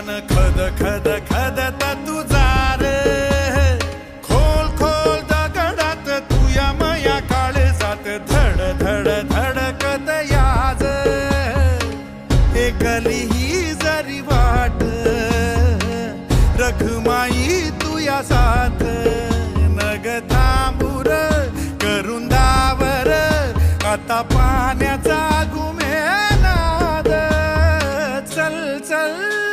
मन खद खद खदत तुझार खोल खोल दगडात तुया मया काळ जात. धड धड धडकत याज. एकली ही जरी वाट. रघुमाई तुया साथ. नग थांबूर करून दावर. आता पाण्याचा गुमे नाद. चल चल.